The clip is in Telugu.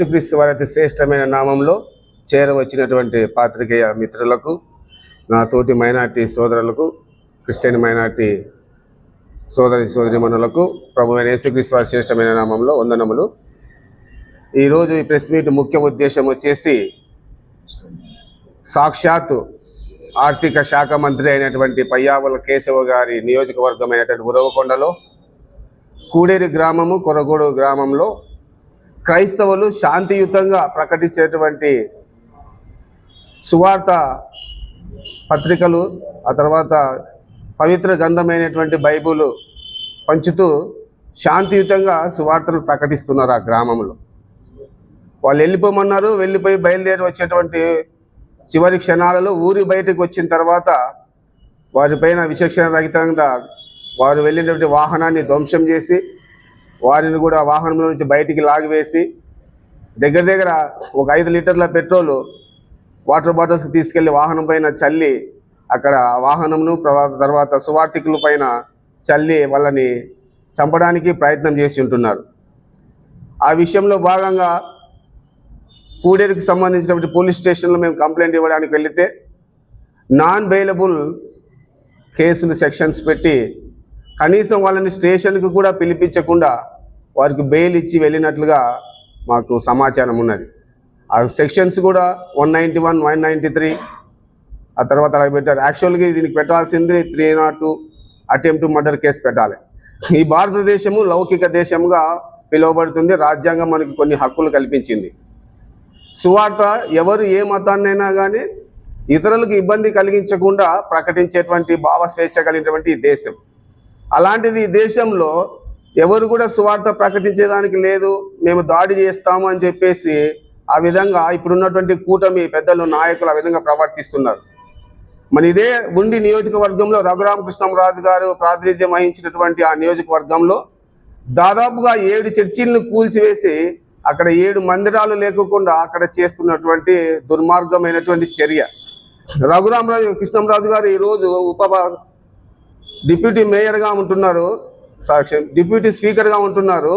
యేసుక్రీస్తు వారి శ్రేష్టమైన నామంలో చేరవచ్చినటువంటి పాత్రికేయ మిత్రులకు నా తోటి మైనార్టీ సోదరులకు క్రిస్టియన్ మైనార్టీ సోదరి సోదరిమణులకు ప్రభు యేసుక్రీస్తు వారి శ్రేష్టమైన నామంలో వందనములు. ఈరోజు ఈ ప్రెస్ మీట్ ముఖ్య ఉద్దేశం వచ్చేసి సాక్షాత్తు ఆర్థిక శాఖ మంత్రి అయినటువంటి పయ్యావుల కేశవ గారి నియోజకవర్గమైనటువంటి ఉరవకొండలో కూడేరి గ్రామము కొరగూడు గ్రామంలో క్రైస్తవులు శాంతియుతంగా ప్రకటించేటువంటి సువార్త పత్రికలు ఆ తర్వాత పవిత్ర గ్రంథమైనటువంటి బైబుల్ పంచుతూ శాంతియుతంగా సువార్తలు ప్రకటిస్తున్నారు ఆ గ్రామంలో. వాళ్ళు వెళ్ళిపోమన్నారు వెళ్ళిపోయి బయలుదేరి వచ్చేటువంటి చివరి క్షణాలలో ఊరి బయటకు వచ్చిన తర్వాత వారిపైన విచక్షణ రహితంగా వారు వెళ్ళినటువంటి వాహనాన్ని ధ్వంసం చేసి వారిని కూడా వాహనంలో నుంచి బయటికి లాగివేసి దగ్గర దగ్గర ఒక ఐదు లీటర్ల పెట్రోలు వాటర్ బాటిల్స్ తీసుకెళ్ళి వాహనం పైన చల్లి అక్కడ వాహనమును వాహనంను తర్వాత సువార్థికుల పైన చల్లి వాళ్ళని చంపడానికి ప్రయత్నం చేసి ఉంటున్నారు. ఆ విషయంలో భాగంగా కూడేరుకు సంబంధించినటువంటి పోలీస్ స్టేషన్లో మేము కంప్లైంట్ ఇవ్వడానికి వెళితే నాన్ బెయిలబుల్ కేసులు సెక్షన్స్ పెట్టి కనీసం వాళ్ళని స్టేషన్కి కూడా పిలిపించకుండా వారికి బెయిల్ ఇచ్చి వెళ్ళినట్లుగా మాకు సమాచారం ఉన్నది. ఆ సెక్షన్స్ కూడా one ninety one one ninety three ఆ తర్వాత అలా పెట్టారు. యాక్చువల్గా దీనికి పెట్టాల్సింది three nought two attempt murder case పెట్టాలి. ఈ భారతదేశము లౌకిక దేశంగా పిలువబడుతుంది. రాజ్యాంగం మనకి కొన్ని హక్కులు కల్పించింది. సువార్త ఎవరు ఏ మతాన్నైనా కానీ ఇతరులకు ఇబ్బంది కలిగించకుండా ప్రకటించేటువంటి భావ స్వేచ్ఛ కలిగినటువంటి దేశం. అలాంటిది ఈ దేశంలో ఎవరు కూడా సువార్త ప్రకటించేదానికి లేదు మేము దాడి చేస్తాము అని చెప్పేసి ఆ విధంగా ఇప్పుడున్నటువంటి కూటమి పెద్దలు నాయకులు ఆ విధంగా ప్రవర్తిస్తున్నారు. మన ఇదే ఉండి నియోజకవర్గంలో రఘురామకృష్ణరాజు గారు ప్రాతినిధ్యం వహించినటువంటి ఆ నియోజకవర్గంలో దాదాపుగా ఏడు చర్చిలను కూల్చివేసి అక్కడ ఏడు మందిరాలు లేకుండా అక్కడ చేస్తున్నటువంటి దుర్మార్గమైనటువంటి చర్య. రఘురామరాజు కృష్ణంరాజు గారు ఈరోజు ఉప డిప్యూటీ మేయర్గా ఉంటున్నారు సాక్షి డిప్యూటీ స్పీకర్గా ఉంటున్నారు.